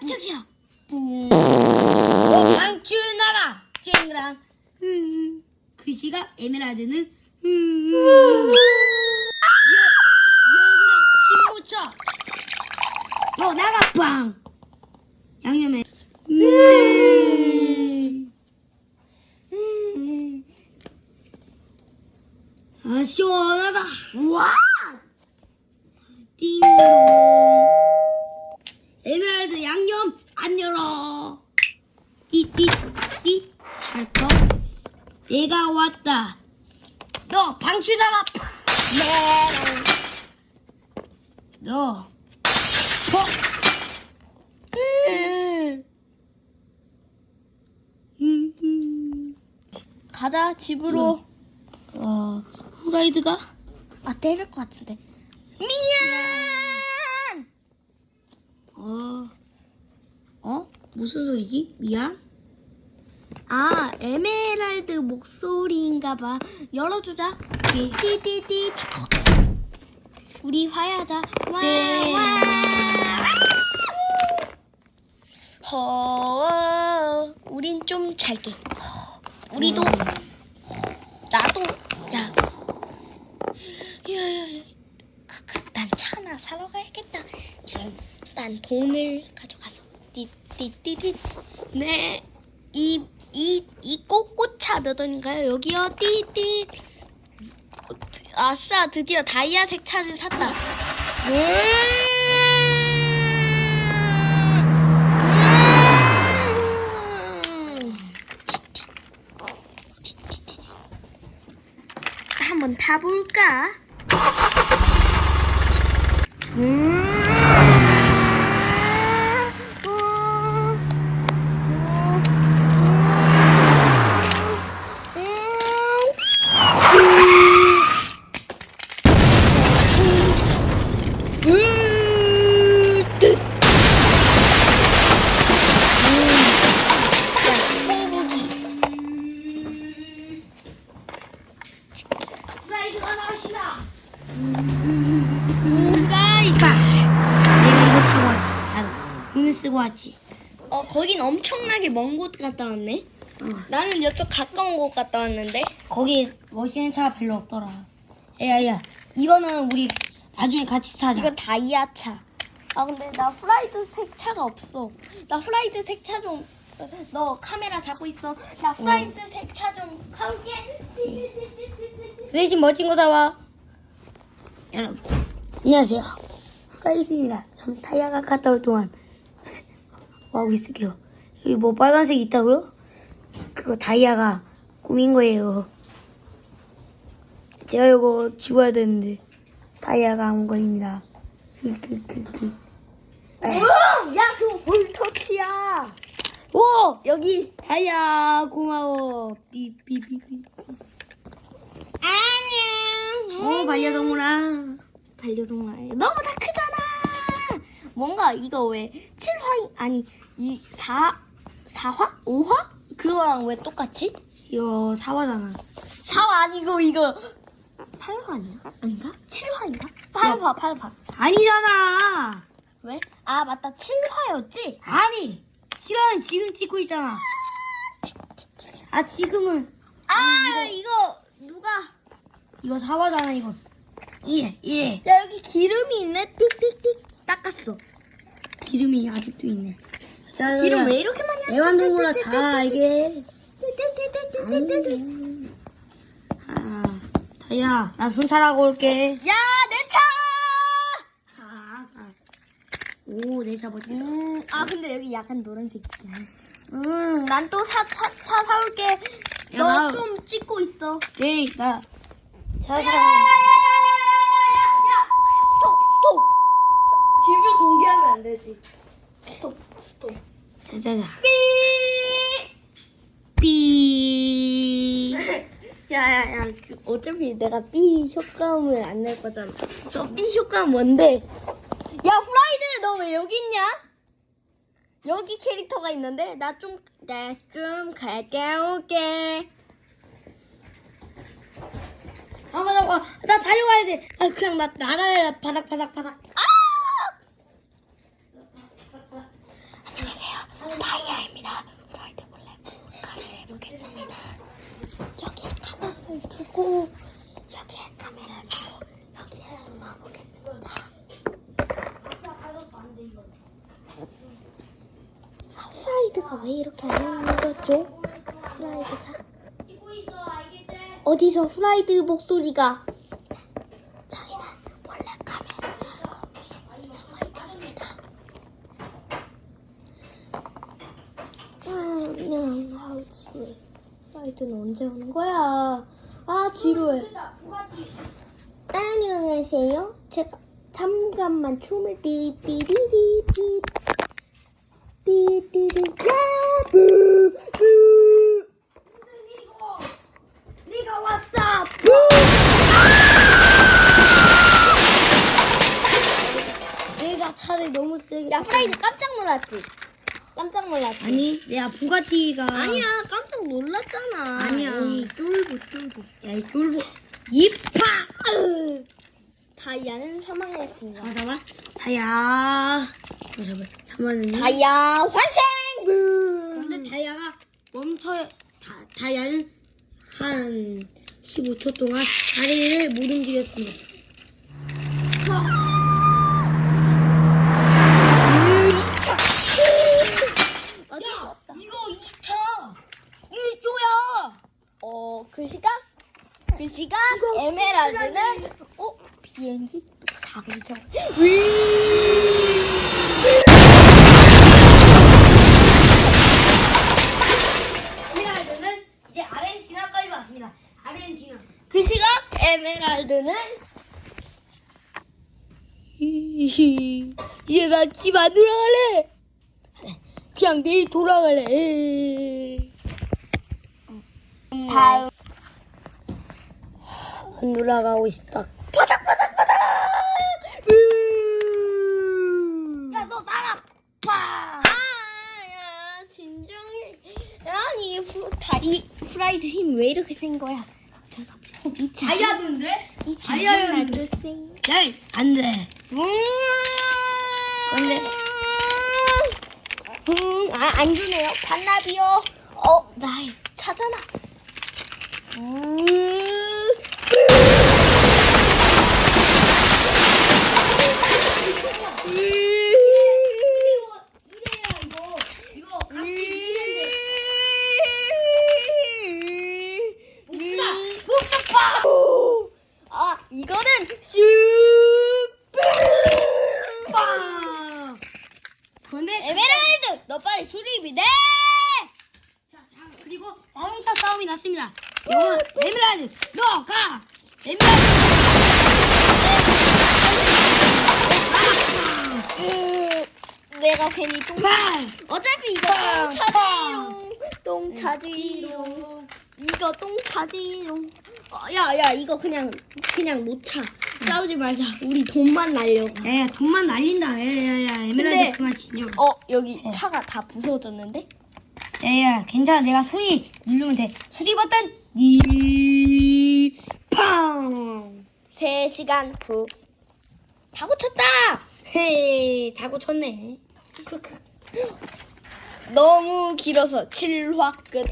깜짝이야. 뿡. 어, 방출 나가. 쨍그랑. 음. 글씨가 에메랄드는 음. 여, 여굴에 침 묻혀. 너 나가 빵. 양념에. 음. 음. 아 시원하다. 와! 띵동. 에메랄드 양념 안 열어. 띠띠띠 찰떡. 내가 왔다. 너 방치다가 팍. 너. 퍽. 음, 음. 가자, 집으로. 어, 후라이드가? 아, 때릴 것 같은데. 미안! 어. 어? 무슨 소리지? 미안? 아, 에메랄드 목소리인가봐. 열어주자. 띠띠띠. 우리 화해하자. 와, 네. 와. 허, 우린 좀 잘게. 허, 우리도, 나도, 야. 야, 야, 야. 그, 그, 난차 하나 사러 가야겠다. 난 돈을 가져가서 띠띠띠띠 네. 이, 이, 이 꽃꽃차 몇 원인가요? 여기요, 띠띠. 아싸, 드디어 다이아색 차를 샀다. 음. 한번 타볼까? 어, 거긴 엄청나게 먼 곳 갔다 왔네. 어. 나는 이쪽 가까운 곳 갔다 왔는데. 거기 멋있는 차가 별로 없더라. 야야, 이거는 우리 나중에 같이 타자. 이거 다이아 차. 아 근데 나 후라이드 색 차가 없어. 나 후라이드 색 차 좀. 너 카메라 잡고 있어. 나 후라이드 색 차좀 가볼게. 그 대신 멋진 거 사와. 여러분, 안녕하세요. 후라이드입니다. 전 타이어가 갔다 올 동안 뭐 하고 있을게요. 여기 뭐 빨간색 있다고요? 그거 다이아가 꾸민 거예요. 제가 이거 지워야 되는데 다이아가 한 거입니다. 크크크크. 뭐야? 야 그거 볼터치야. 오 여기 다이아 고마워. 삐삐삐삐. 안녕. 어 반려동물아. 반려동물 너무 다 크잖아. 뭔가 이거 왜 7화 아니 이 4, 4화? 5화? 그거랑 왜 똑같지? 이거 사과잖아. 4화 아니고 이거 8화 아니야? 아닌가? 7화인가? 8화 8화 아니잖아. 왜? 아 맞다 7화였지? 아니 실화는 지금 찍고 있잖아. 아 지금은 아 이거 누가 이거 사과잖아 이거. 이해 이해. 야 여기 기름이 있네 띡띡띡 닦았어 기름이 아직도 있네. 자, 기름 왜 이렇게 많이 하지? 애완동물아 다 이게. 띡띡띡띡띡띡. 아 다이아 나 순찰하고 올게. 야, 내 차! 아 알았어. 오내 잡아줘. 음, 아, 근데 여기 약간 노란색 있긴 해. 음, 난또 사, 차, 차 사올게. 야, 너 나- 좀 찍고 있어. 에이 나 자, 자. 스톱, 스톱. 집을 공개하면 안 되지. 스톱, 스톱. 자자자. 삐. 야, 야, 야. 그, 어차피 내가 B 효과음을 안 낼 거잖아. 저 B 효과음 뭔데? 야, 후라이드, 너 왜 여기 있냐? 여기 캐릭터가 있는데, 나 좀, 나 좀 갈게, 올게. 잠깐만 잠깐만 나 달려가야 돼. 아 그냥 나 날아야 돼. 바닥 바닥 바닥. 아! 카메라를 두고 여기에 카메라를 두고 여기에 숨어 보겠습니다. 아, 후라이드가 왜 이렇게 안 나오는 거죠? 후라이드가 어디서 후라이드 목소리가 저희는 원래 카메라를 거기에 숨어 있겠습니다. 아, 그냥 아우 지루해. 후라이드는 언제 오는 거야? 아 지루해. 안녕하세요. 제가 잠깐만 춤을 야부 부 네가 왔다. 내가 차를 너무 세게. 야 프라이드 깜짝 놀랐지? 깜짝 놀랐지? 아니, 내가 부가티가. 아니야 깜짝 놀랐잖아. 아니야. 이 쫄보 쫄보. 야, 이 졸보. 이파! 다이아는 사망했습니다. 아, 잠깐만. 다야. 어, 잠깐만. 잠깐만요. 다이아 환생! 근데 다이아가 멈춰, 다, 다이아는 한 15초 동안 다리를 못 움직였습니다. 어디 있었다? 이거 2차! 1조야! 어, 그 시각? 그 시각 에메랄드는 어, 비행기 또 사고죠. 에메랄드는 이제 아르헨티나까지 왔습니다. 아르헨티나. 그 시각 에메랄드는 얘나집 안 돌아갈래. 그냥 내일 돌아갈래. 다음 안 돌아가고 싶다. 바닥 바닥 바닥. 야너 파. 아야 진정해. 아니 프, 다리 프라이드 힘 왜 이렇게 센 거야? 없어. 이 차. 다이아던데? 이. 차는 주세요. 야이 안 돼. 근데 음, 아, 안 주네요. 반납이요. 어, 나의 차잖아. 음. 이래야 이거 이거 값이 이래인데. 복수다. 복수파. 아, 이거는 빠. 그런데 에메랄드! 너 빨리 수리비 내! 자, 자, 그리고 자동차 싸움이 났습니다. 이거 에메랄드 너 가. 에메랄드. 음, 내가 괜히 똥. 빠. 어차피 이거 빵, 똥 차지롱. 똥 차지롱. 이거 똥 차지롱. 어, 야, 야, 이거 그냥, 그냥 놓자. 싸우지 말자. 우리 돈만 날려가. 야야 돈만 날린다. 야 야 야 에메랄드 근데- 그만 지녀. 어, 여기 차가 다 부서졌는데? 야 야 괜찮아 내가 수리 누르면 돼. 수리 버튼 이 팡. 3시간 후. 다 고쳤다! 헤이 다 고쳤네. 크크. 너무 길어서 7화 끝.